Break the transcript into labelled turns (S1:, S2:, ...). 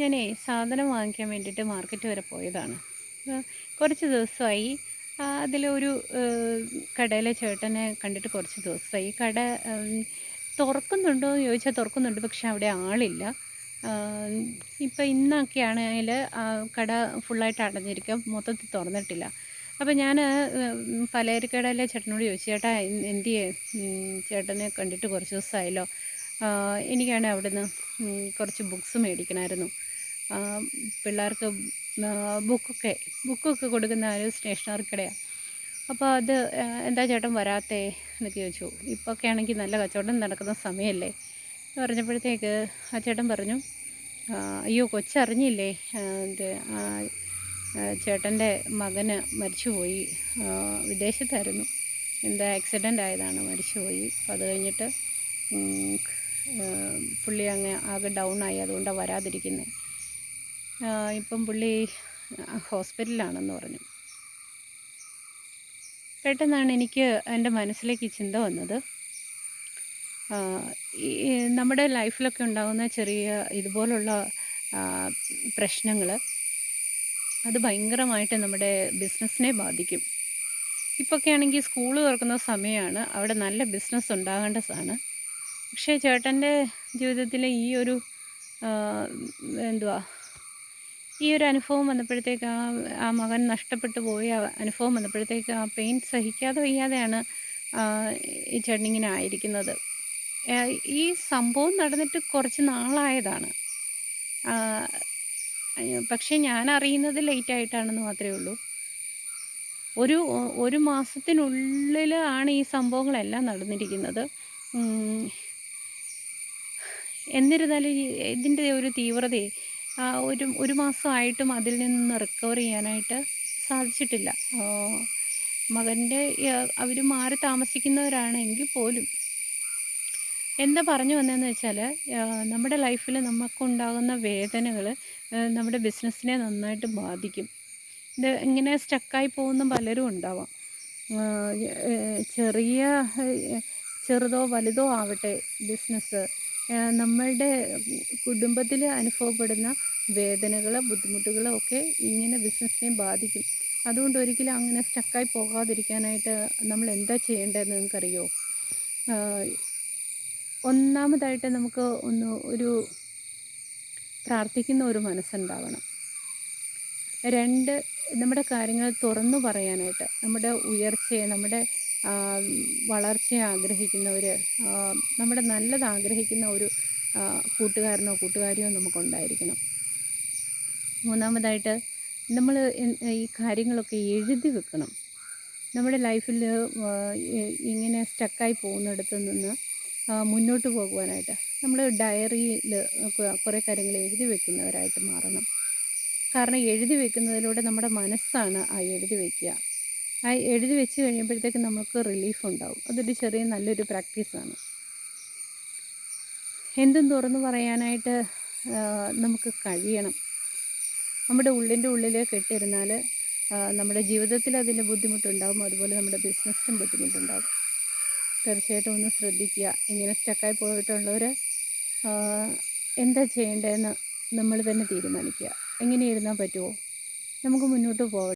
S1: ഞാനേ സാധനം വാങ്ങിക്കാൻ വേണ്ടിയിട്ട് മാർക്കറ്റ് വരെ പോയതാണ്. കുറച്ച് ദിവസമായി. അതിലൊരു കടയിലെ ചേട്ടനെ കണ്ടിട്ട് കുറച്ച് ദിവസമായി. കട തുറക്കുന്നുണ്ടോ എന്ന് ചോദിച്ചാൽ തുറക്കുന്നുണ്ട് പക്ഷെ അവിടെ ആളില്ല. ഇപ്പം ഇന്നൊക്കെയാണെങ്കിൽ കട ഫുള്ളായിട്ട് അടഞ്ഞിരിക്കുക മൊത്തത്തിൽ തുറന്നിട്ടില്ല. അപ്പോൾ ഞാൻ പലചരക്കടയിലെ ചേട്ടനോട് ചോദിച്ചു ചേട്ടാ എന്ത് ചേട്ടനെ കണ്ടിട്ട് കുറച്ച് ദിവസമായല്ലോ. എനിക്കാണ് അവിടുന്ന് കുറച്ച് ബുക്സ് മേടിക്കണമായിരുന്നു പിള്ളേർക്ക് ബുക്കൊക്കെ ബുക്കൊക്കെ കൊടുക്കുന്ന ഒരു സ്റ്റേഷനറി കടയാണ് അപ്പോൾ അത് എന്താ ചേട്ടൻ വരാത്തേ എന്നൊക്കെ ചോദിച്ചു. ഇപ്പോഴൊക്കെ ആണെങ്കിൽ നല്ല കച്ചവടം നടക്കുന്ന സമയമല്ലേ എന്ന് പറഞ്ഞപ്പോഴത്തേക്ക് ആ ചേട്ടൻ പറഞ്ഞു അയ്യോ കൊച്ചറിഞ്ഞില്ലേ? ചേട്ടന്റെ മകന് മരിച്ചുപോയി. വിദേശത്തായിരുന്നു. എന്താ ആക്സിഡന്റ് ആയതാണ് മരിച്ചുപോയി. അപ്പോൾ അത് കഴിഞ്ഞിട്ട് പുള്ളി അങ്ങ് ആകെ ഡൗൺ ആയി അതുകൊണ്ടാണ് വരാതിരിക്കുന്നത് ഇപ്പം പുള്ളി ഹോസ്പിറ്റലിലാണെന്ന് പറഞ്ഞു. പെട്ടെന്നാണ് എനിക്ക് എന്റെ മനസ്സിലേക്ക് ചിന്ത വന്നത്. നമ്മുടെ ലൈഫിലൊക്കെ ഉണ്ടാകുന്ന ചെറിയ ഇതുപോലുള്ള പ്രശ്നങ്ങൾ അത് ഭയങ്കരമായിട്ട് നമ്മുടെ ബിസിനസ്സിനെ ബാധിക്കും. ഇപ്പോഴൊക്കെ ആണെങ്കിൽ സ്കൂൾ തുറക്കുന്ന സമയമാണ് അവിടെ നല്ല ബിസിനസ് ഉണ്ടാകേണ്ടതാണ് പക്ഷേ ചേട്ടന്റെ ജീവിതത്തിലെ ഈ ഒരു എന്തുവാ ഈ ഒരു അനുഭവം വന്നപ്പോഴത്തേക്ക് ആ ആ മകൻ നഷ്ടപ്പെട്ടു പോയ അനുഭവം വന്നപ്പോഴത്തേക്ക് ആ പെയിൻ സഹിക്കാതെ വയ്യാതെയാണ് ഈ ചേട്ടനിങ്ങനെ ആയിരിക്കുന്നത്. ഈ സംഭവം നടന്നിട്ട് കുറച്ച് നാളായതാണ്. പക്ഷേ ഞാൻ അറിയുന്നത് ലേറ്റ് ആയിട്ടാണെന്ന് മാത്രമേ ഉള്ളൂ. ഒരു ഒരു മാസത്തിനുള്ളിൽ ആണ് ഈ സംഭവങ്ങളെല്ലാം നടന്നിരിക്കുന്നത്. എന്നിരുന്നാലും ഇതിന്റെ ഒരു തീവ്രതയെ ഒരു ഒരു മാസമായിട്ടും അതിൽ നിന്ന് റിക്കവർ ചെയ്യാനായിട്ട് സാധിച്ചിട്ടില്ല. മകന്റെ അവർ മാറി താമസിക്കുന്നവരാണെങ്കിൽ പോലും. എന്താ പറഞ്ഞു വന്നതെന്ന് വെച്ചാൽ നമ്മുടെ ലൈഫിൽ നമുക്കുണ്ടാകുന്ന വേദനകൾ നമ്മുടെ ബിസിനസ്സിനെ നന്നായിട്ട് ബാധിക്കും. ഇത് ഇങ്ങനെ സ്റ്റക്കായി പോകുന്ന പലരും ഉണ്ടാവാം. ചെറിയ ചെറുതോ വലുതോ ആവട്ടെ ബിസിനസ് നമ്മളുടെ കുടുംബത്തിൽ അനുഭവപ്പെടുന്ന വേദനകൾ ബുദ്ധിമുട്ടുകൾ ഒക്കെ ഇങ്ങനെ ബിസിനസ്സിനെ ബാധിക്കും. അതുകൊണ്ട് ഒരിക്കലും അങ്ങനെ സ്റ്റക്കായി പോകാതിരിക്കാനായിട്ട് നമ്മൾ എന്താ ചെയ്യേണ്ടതെന്ന് നിങ്ങൾക്കറിയോ? ഒന്നാമതായിട്ട് നമുക്ക് ഒന്ന് ഒരു പ്രാർത്ഥിക്കുന്ന ഒരു മനസ്സുണ്ടാവണം. രണ്ട് നമ്മുടെ കാര്യങ്ങൾ തുറന്നു പറയാനായിട്ട് നമ്മുടെ ഉയർച്ചയെ നമ്മുടെ വളർച്ചയെ ആഗ്രഹിക്കുന്നവർ നമ്മുടെ നല്ലത് ആഗ്രഹിക്കുന്ന ഒരു കൂട്ടുകാരനോ കൂട്ടുകാരിയോ നമുക്കുണ്ടായിരിക്കണം. മൂന്നാമതായിട്ട് നമ്മൾ ഈ കാര്യങ്ങളൊക്കെ എഴുതി വെക്കണം. നമ്മുടെ ലൈഫിൽ ഇങ്ങനെ സ്റ്റക്കായി പോകുന്നിടത്ത് നിന്ന് മുന്നോട്ട് പോകുവാനായിട്ട് നമ്മൾ ഡയറിയിൽ കുറേ കാര്യങ്ങൾ എഴുതി വെക്കുന്നവരായിട്ട് മാറണം. കാരണം എഴുതി വെക്കുന്നതിലൂടെ നമ്മുടെ മനസ്സാണ് ആ എഴുതി വെക്കുക. ആ എഴുതി വെച്ച് കഴിയുമ്പോഴത്തേക്ക് നമുക്ക് റിലീഫ് ഉണ്ടാവും. അതൊരു ചെറിയ നല്ലൊരു പ്രാക്ടീസാണ് എന്തും തുറന്നു പറയാനായിട്ട് നമുക്ക് കഴിയണം. നമ്മുടെ ഉള്ളിന്റെ ഉള്ളിൽ കെട്ടിരുന്നാൽ നമ്മുടെ ജീവിതത്തിൽ അതിന്റെ ബുദ്ധിമുട്ടുണ്ടാകും അതുപോലെ നമ്മുടെ ബിസിനസ്സിനും ബുദ്ധിമുട്ടുണ്ടാകും തീർച്ചയായിട്ടും ഒന്ന് ശ്രദ്ധിക്കുക. ഇങ്ങനെ സ്റ്റക്കായി പോയിട്ടുള്ളവർ എന്താ ചെയ്യേണ്ടതെന്ന് നമ്മൾ തന്നെ തീരുമാനിക്കുക. എങ്ങനെ ഇരുന്നാൽ പറ്റുമോ? നമുക്ക് മുന്നോട്ട് പോകണം